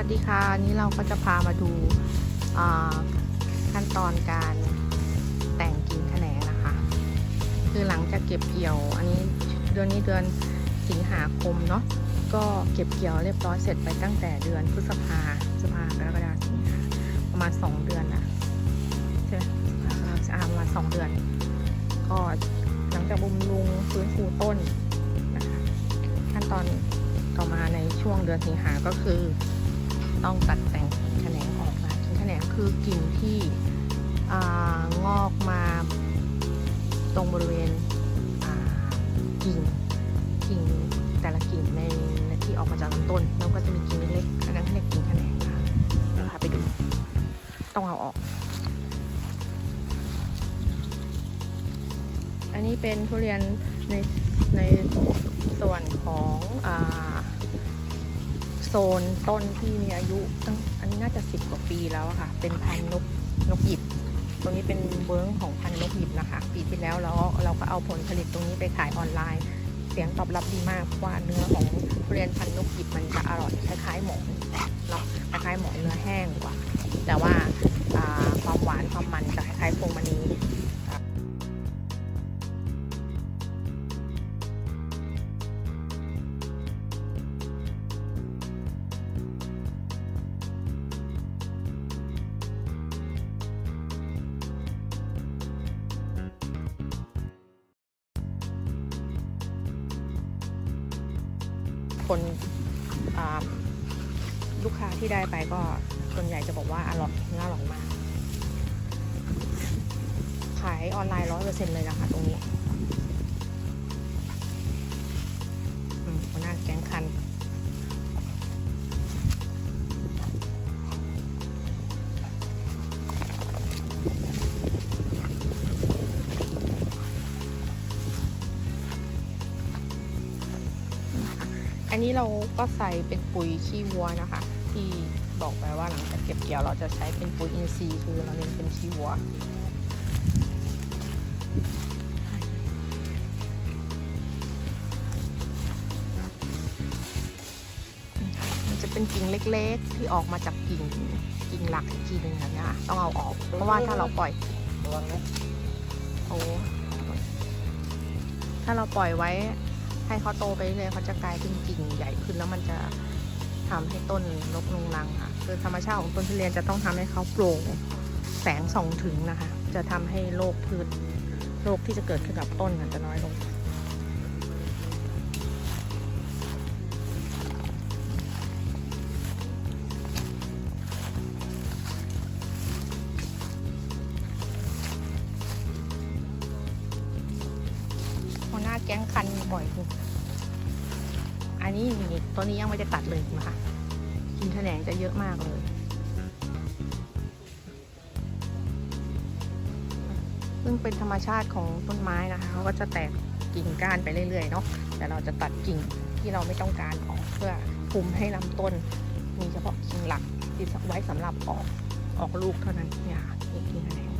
วัสดีค่ะนนี้เราก็จะพามาดูขั้นตอนการแต่งกิ่งแขนงนะคะ คือหลังจากเก็บเกี่ยว อันนี้เดือนนี้เดือนสิงหาคมเนาะก็เก็บเกี่ยวเรียบร้อยเสร็จไปตั้งแต่เดือนพฤษภาพฤษภากรกฎาคมประมาณ 2 เดือนนะใช่ไหมพฤษภากราคมอ่าประมาณ2เดือน ก็หลังจากบำรุงฟื้นฟูต้นนะคะขั้นตอนต่อมาในช่วงเดือนสิงหาก็คือ ต้องตัดแต่งแขนงออกนะแขนงคือกิ่งที่องอกมาตรงบริเวณกิ่งกิ่งแต่ละกิ่งในที่ออกมาจากลำต้นแล้วก็จะมีกิ่งเล็กๆอันนั้นเรียกกิ่งแขนงนะคะเดี๋ยวพาไปดู ต้องเอาออก อันนี้เป็นทุเรียนในในส่วนของอ่า ซนต้นที่มีอายุตั้งอันนี้น่าจะสิบกว่าปีแล้วค่ะ เป็นพันนกนกหยิบ ตรงนี้เป็นเวิร์งของพันนกหยิบนะคะ ปีที่แล้วแล้วเราก็เอาผลผลิตตรงนี้ไปขายออนไลน์ เสียงตอบรับดีมากเพราะว่าเนื้อของทุเรียนพันนกหยิบมันจะอร่อยคล้ายๆหมอนเนาะคล้ายๆหมอนเนื้อแห้งกว่า แต่ว่าอ่าความหวานความมันจะคล้ายๆพวงมณี คนลูกค้าที่ได้ไปก็ส่วนใหญ่จะบอกว่าอร่อยเนื้ออร่อยมาก ขายออนไลน์ร้อยเปอร์เซ็นต์เลยนะคะตรงนี้ อันนี้เราก็ใส่เป็นปุ๋ยขี้วัวนะคะ ที่บอกไปว่าหลังจากเก็บเกี่ยวเราจะใช้เป็นปุ๋ยอินทรีย์คือเราเน้นเป็นขี้วัวมันจะเป็นกิ่งเล็กๆ ที่ออกมาจากกิ่งกิ่งหลักอีกทีหนึ่งแบบเนี้ยค่ะต้องเอาออก เพราะว่าถ้าเราปล่อยระวังนะโอ้ถ้าเราปล่อยไว้ ให้เขาโตไปเรื่อยเขาจะกลายเป็นกิ่งใหญ่ขึ้นแล้วมันจะทำให้ต้นลกลงรังค่ะคือธรรมชาติของต้นทุเรียนจะต้องทำให้เขาโปร่งแสงส่องถึงนะคะ จะทำให้โรคพืชโรคที่จะเกิดขึ้นกับต้นจะน้อยลงาแก๊งคันบ่อยคืออันนี้นี่ตัวนี้ยังไม่ได้ตัดเลยนะคะกินแขนงจะเยอะมากเลยซึ่งเป็นธรรมชาติของต้นไม้นะคะเขาก็จะแตกกิ่งก้านไปเรื่อยๆเนาะแต่เราจะตัดกิ่งที่เราไม่ต้องการออกเพื่อคุมให้ลำต้น มีเฉพาะกิ่งหลักที่ไว้สำหรับออกออกลูกเท่านั้นเนี่ยค่ะนี่กิ่งแขนง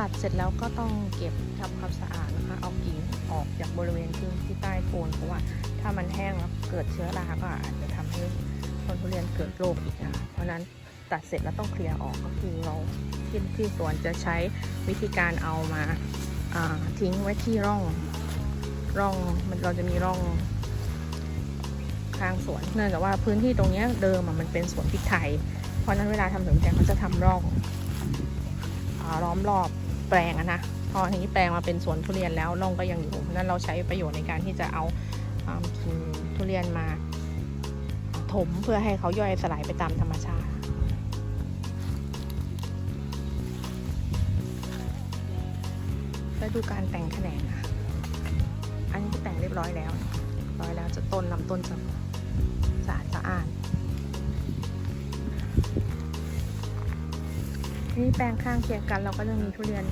ตัดเสร็จแล้วก็ต้องเก็บทำความสะอาดนะคะ เอากิ่งออกจากบริเวณที่ที่ใต้โคนเพราะว่าถ้ามันแห้งแล้วเกิดเชื้อราก็อาจจะทำให้ต้นทุเรียนเกิดโรคอีกนะคะเพราะนั้นตัดเสร็จแล้วต้องเคลียร์ออกก็คือเราที่ที่สวนจะใช้วิธีการเอามาาทิ้งไว้ที่ร่องร่องมันเราจะมีร่องข้างสวนเนื่องจากว่าพื้นที่ตรงนี้เดิมมันเป็นสวนพริกไทย เพราะนั้นเวลาทำสวนแตงเขาจะทำร่องอล้อมรอบ แปลงอะนะพอทีนี้แปลงมาเป็นสวนทุเรียนแล้วร่องก็ยังอยู่นั้นเราใช้ประโยชน์ในการที่จะเอากิ่งทุเรียนมาถมเพื่อให้เขาย่อยสลายไปตามธรรมชาติแล้วดูการแต่งแขนงนะอันนี้ก็แต่งเรียบร้อยแล้วเรียบร้อยแล้วจะต้นลำต้นจะสะอาดสะอาด นี่แปลงข้างเคียงกันเราก็จะมีทุเรียน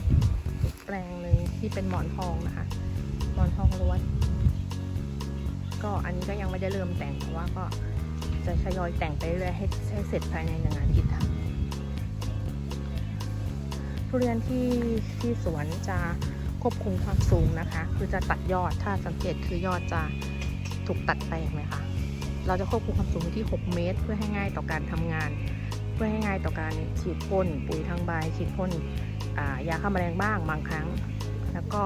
แปลงหนึ่งที่เป็นหมอนทองนะคะ หมอนทองล้วน ก็อันนี้ก็ยังไม่ได้เริ่มแต่งแต่ว่าก็จะทยอยแต่งไปเรื่อยให้ให้เสร็จภายในหนึ่งอาทิตย์ค่ะทุเรียนที่ที่สวนจะควบคุมความสูงนะคะ คือจะตัดยอดถ้าสังเกตคือยอดจะถูกตัดไปไหมคะเราจะควบคุมความสูงที่ 6 เมตร เพื่อให้ง่ายต่อการทำงาน เพื่อให้ง่ายต่อการฉีดพ่นปุ๋ยทางใบฉีดพ่นายาฆ่าแมลงบ้างบางครั้ง แล้วก็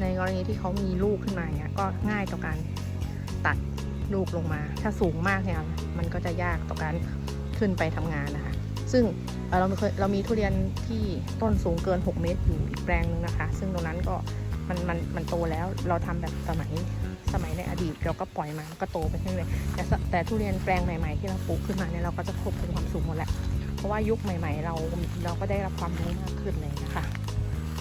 ในกรณีที่เขามีลูกขึ้นมาเนี่ยก็ง่ายต่อการตัดลูกลงมา ถ้าสูงมากเนี่ยมันก็จะยากต่อการขึ้นไปทำงานนะคะ ซึ่งเราเคยเรามีทุเรียนที่ต้นสูงเกิน 6 เมตรอยู่อีกแปลงหนึงนะคะ ซึ่งตรงนั้นก็มันมันมันโตแล้วเราทำแบบสมัย สมัยในอดีตเราก็ปล่อยมาก็โตไปเรื่อยๆแต่แต่ทุเรียนแปลงใหม่ๆที่เราปลูกขึ้นมาเนี่ยเราก็จะควบคุมความสูงหมดแหละเพราะว่ายุคใหม่ ๆ เราเราก็ได้รับความรู้มากขึ้นเลยนะคะ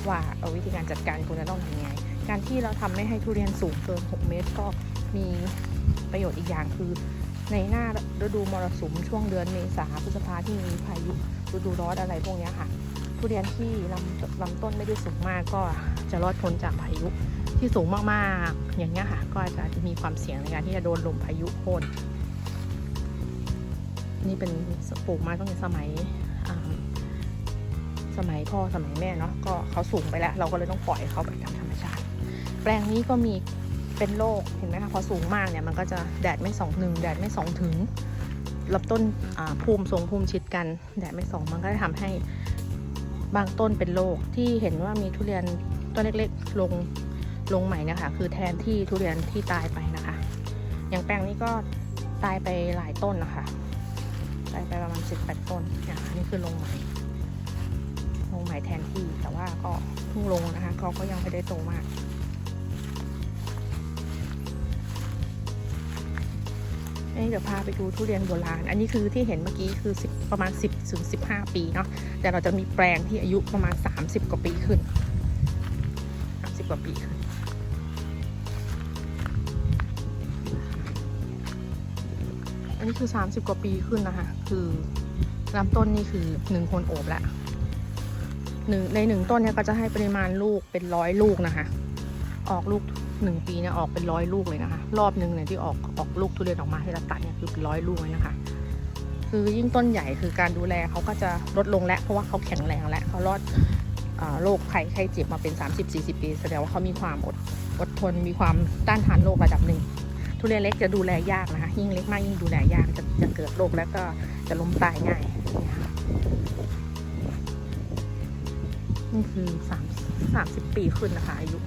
ว่าเออวิธีการจัดการควรจะต้องทำยังไง การที่เราทำไม่ให้ทุเรียนสูงเกิน 6 เมตร ก็มีประโยชน์อีกอย่างคือในหน้าฤดูมรสุมช่วงเดือนเมษาพฤษภาที่มีพายุฤดูร้อนอะไรพวกนี้ค่ะ ทุเรียนที่ลำลำต้นไม่ได้สูงมากก็จะรอดพ้นจากพายุ ที่สูงมากๆ อย่างเงี้ยค่ะ ก็อาจจะมีความเสี่ยงในการที่จะโดนลมพายุโค่นนี่เป็นปลูกมาตั้งแต่สมัยสมัยพ่อสมัยแม่เนาะก็เขาสูงไปแล้ว เราก็เลยต้องปล่อยเขาไปตามธรรมชาติ แปลงนี้ก็มีเป็นโรคเห็นไหมคะพอสูงมากเนี่ยมันก็จะแดดไม่ส่องหนึ่งแดดไม่ส่องถึงลำต้นภูมิทรงภูมิชิดกันแดดไม่ส่องมันก็จะทำให้บางต้นเป็นโรคที่เห็นว่ามีทุเรียนต้นเล็กๆ ลง ลงใหม่นะคะ คือแทนที่ทุเรียนที่ตายไปนะคะ อย่างแปลงนี้ก็ตายไปหลายต้นนะคะ ตายไปประมาณสิบแปดต้นอย่างนี้คือลงใหม่ ลงใหม่แทนที่แต่ว่าก็เพิ่งลงนะคะเขาก็ยังไม่ได้โตมากนี่เดี๋ยวพาไปดูทุเรียนโบราณ อันนี้คือที่เห็นเมื่อกี้คือ10ประมาณ 10ถึง15 ปีเนาะ แต่เราจะมีแปลงที่อายุประมาณ 30 กว่าปีขึ้น 30 กว่าปีขึ้น นี้คือ 30 กว่าปีขึ้นนะคะ คือลำต้นนี่คือ1คนโอบแล้วหนึ่งในหนึ่งต้นเนี่ยก็จะให้ปริมาณลูกเป็นร้อยลูกนะคะ ออกลูกหนึ่งปีเนี่ยออกเป็นร้อยลูกเลยนะคะ รอบหนึ่งเนี่ยที่ออกออกลูกทุเรียนออกมาให้เราตัดเนี่ยคือเป็นร้อยลูกเลยนะคะ คือยิ่งต้นใหญ่คือการดูแลเขาก็จะลดลงแล้วเพราะว่าเขาแข็งแรงแล้วเขารอดโรคภัยไข้เจ็บมาเป็น 30-40 ปี แสดงว่าเขามีความอดอดทนมีความต้านทานโรคระดับหนึ่ง ทุเรียนเล็กจะดูแลยากนะคะยิ่งเล็กมากยิ่งดูแลยากจะจะเกิดโรคแล้วก็จะล้มตายง่ายนี่คือสามสามสิบปีขึ้นนะคะอายุ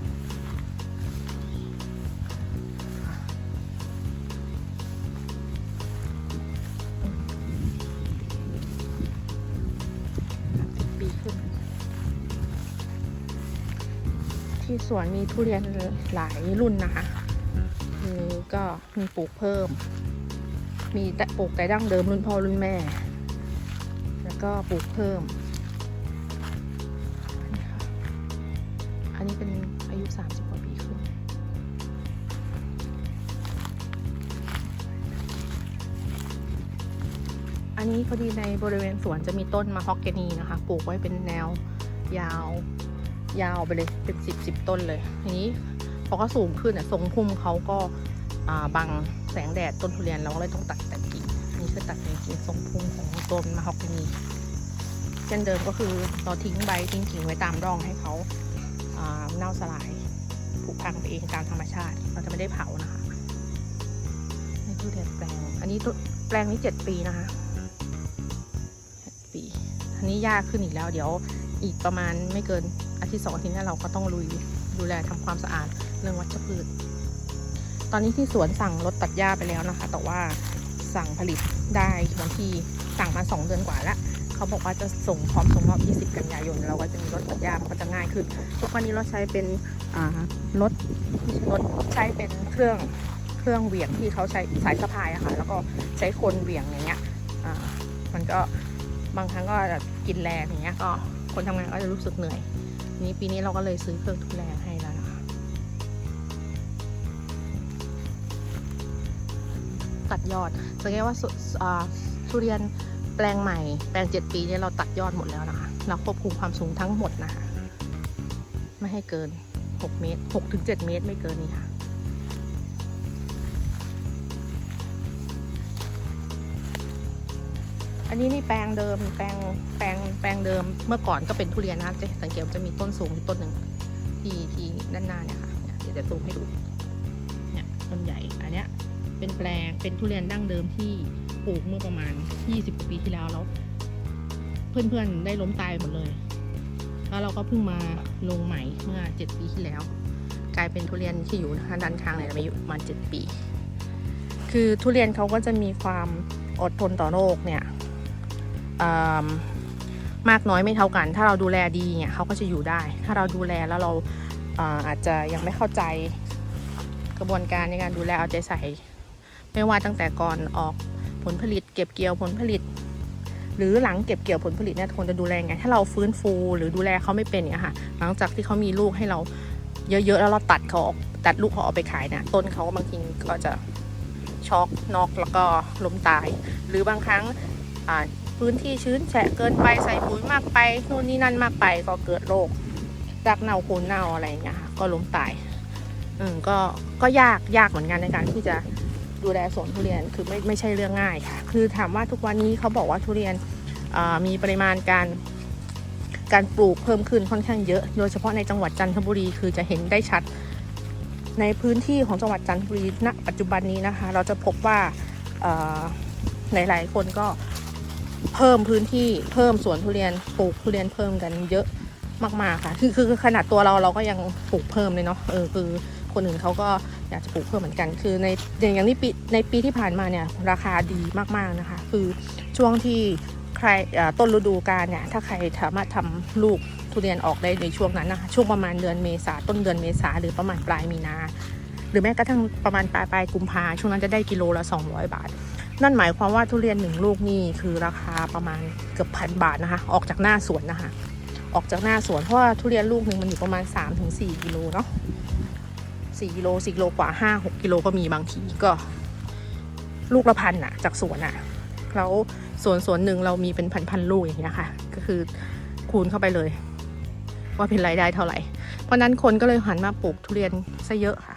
ปีขึ้นที่สวนมีทุเรียนหลายรุ่นนะคะ คือก็มีปลูกเพิ่ม มีแต่ปลูกแต่ดั้งเดิมรุ่นพ่อรุ่นแม่ แล้วก็ปลูกเพิ่ม อันนี้เป็นอายุ 30กว่าปีขึ้นอันนี้พอดีในบริเวณสวนจะมีต้นมะฮอกเกนีนะคะ ปลูกไว้เป็นแนวยาว ยาวไปเลยเป็นสิบสิบต้นเลยทีนี้ เขาก็สูงขึ้นอะทรงพุ่มเขาก็บังแสงแดดต้นทุเรียนเราก็เลยต้องตัดแต่กิ่งนี่คือตัดแต่กิ่งทรงพุ่มของต้นมะฮอกกนีเช่นเดิมก็คือเราทิ้งใบทิ้งกิ่งไว้ตามร่องให้เขาเน่าสลายผุพังไปเองตามธรรมชาติ เราจะไม่ได้เผานะคะในทุเรียนแปลง อันนี้แปลงนี้เจ็ดปีนะคะปีอันนี้ยากขึ้นอีกแล้ว เดี๋ยวอีกประมาณไม่เกินอาทิตย์สองอาทิตย์นี้เราก็ต้องลุยดูแลทำความสะอาด เรื่องวัชพืช ตอนนี้ที่สวนสั่งรถตัดหญ้าไปแล้วนะคะ แต่ว่าสั่งผลิตได้วันที่สั่งมาสองเดือนกว่าแล้วเขาบอกว่าจะส่งพร้อมส่งมอบ 20 กันยายน เราก็จะมีรถตัดหญ้ามันก็จะง่ายขึ้น ทุกวันนี้เราใช้เป็นรถรถใช้เป็นเครื่องเครื่องเหวี่ยงที่เขาใช้สายสะพายอะค่ะ แล้วก็ใช้คนเหวี่ยงอย่างเงี้ยมันก็บางครั้งก็กินแรงอย่างเงี้ยก็คนทำงานก็จะรู้สึกเหนื่อย นี้ปีนี้เราก็เลยซื้อเครื่องทุนแรงให้ ยอดสังเกตว่าทุเรียนแปลงใหม่ แปลงเจ็ดปีเนี่ยเราตัดยอดหมดแล้วนะคะ เราควบคุมความสูงทั้งหมดนะคะ ไม่ให้เกิน 6 เมตร6ถึง7เมตรไม่เกินนี้ค่ะอันนี้นี่แปลงเดิมแปลงแปลงแปลงเดิมเมื่อก่อนก็เป็นทุเรียนนะจะสังเกตจะมีต้นสูงต้นหนึ่งที่ที่ด้านหน้าเนี่ยค่ะเนี่ยเดี๋ยวจะซูมให้ดูเนี่ยต้นใหญ่อันเนี้ย เป็นแปลงเป็นทุเรียนดั้งเดิมที่ปลูกเมื่อประมาณ 20 ปีที่แล้วแล้ว เพื่อนๆได้ล้มตายหมดเลย แล้วเราก็เพิ่งมาลงใหม่เมื่อ 7 ปีที่แล้ว กลายเป็นทุเรียนที่อยู่ด้านข้างเนี่ยมาอยู่ประมาณ7ปี คือทุเรียนเขาก็จะมีความอดทนต่อโรคเนี่ยมากน้อยไม่เท่ากัน ถ้าเราดูแลดีเนี่ยเขาก็จะอยู่ได้ ถ้าเราดูแลแล้วเราเอ่ออาจจะยังไม่เข้าใจกระบวนการในการดูแลเอาใจใส่ ไม่ว่าตั้งแต่ก่อนออกผลผลิต เก็บเกี่ยวผลผลิต หรือหลังเก็บเกี่ยวผลผลิตเนี่ยควรจะดูแลไง ถ้าเราฟื้นฟูหรือดูแลเขาไม่เป็นเนี่ยค่ะ หลังจากที่เขามีลูกให้เราเยอะๆ แล้วเราตัดเขาออกตัดลูกเขาออกไปขายเนี่ยต้นเขาบางทีก็จะช็อกนอกแล้วก็ล้มตาย หรือบางครั้งพื้นที่ชื้นแฉะเกินไปใส่ปุ๋ยมากไปนู่นนี่นั่นมากไปก็เกิดโรครากเน่าโคนเน่าอะไรเงี้ยค่ะก็ล้มตายอืมก็ก็ยากยากเหมือนกันในการที่จะ ดูแลสวนทุเรียนคือไม่ไม่ใช่เรื่องง่ายค่ะ คือถามว่าทุกวันนี้เขาบอกว่าทุเรียนมีปริมาณการการปลูกเพิ่มขึ้นค่อนข้างเยอะ โดยเฉพาะในจังหวัดจันทบุรีคือจะเห็นได้ชัด ในพื้นที่ของจังหวัดจันทบุรีณปัจจุบันนี้นะคะ เราจะพบว่าหลายๆคนก็เพิ่มพื้นที่เพิ่มสวนทุเรียนปลูกทุเรียนเพิ่มกันเยอะมากๆค่ะ คือคือขนาดตัวเราเราก็ยังปลูกเพิ่มเลยเนาะเออคือคนอื่นเขาก็ อยากจะปลูกเพิ่มเหมือนกัน คือในอย่างนี้ปีในปีที่ผ่านมาเนี่ยราคาดีมากๆนะคะ คือช่วงที่ใครต้นฤดูกาลเนี่ยถ้าใครสามารถทำลูกทุเรียนออกได้ในช่วงนั้นนะคะช่วงประมาณเดือนเมษาต้นเดือนเมษาหรือประมาณปลายมีนา หรือแม้กระทั่งประมาณปลายปลายกุมภาช่วงนั้นจะได้กิโลละ 200 บาท นั่นหมายความว่าทุเรียนหนึ่งลูกนี่คือราคาประมาณเกือบพันบาทนะคะ ออกจากหน้าสวนนะคะ ออกจากหน้าสวนเพราะว่าทุเรียนลูกหนึ่งมันอยู่ประมาณ 3-4กิโลเนาะ 4กิโล4กิโลกว่า 5-6กิโลก็มีบางทีก็ ลูกละพันอะจากสวนอะแล้วสวนสวนหนึ่งเรามีเป็นพันพันลูกอย่างเงี้ยค่ะ ก็คือคูณเข้าไปเลย ว่าเป็นรายได้เท่าไหร่ เพราะนั้นคนก็เลยหันมาปลูกทุเรียนซะเยอะค่ะ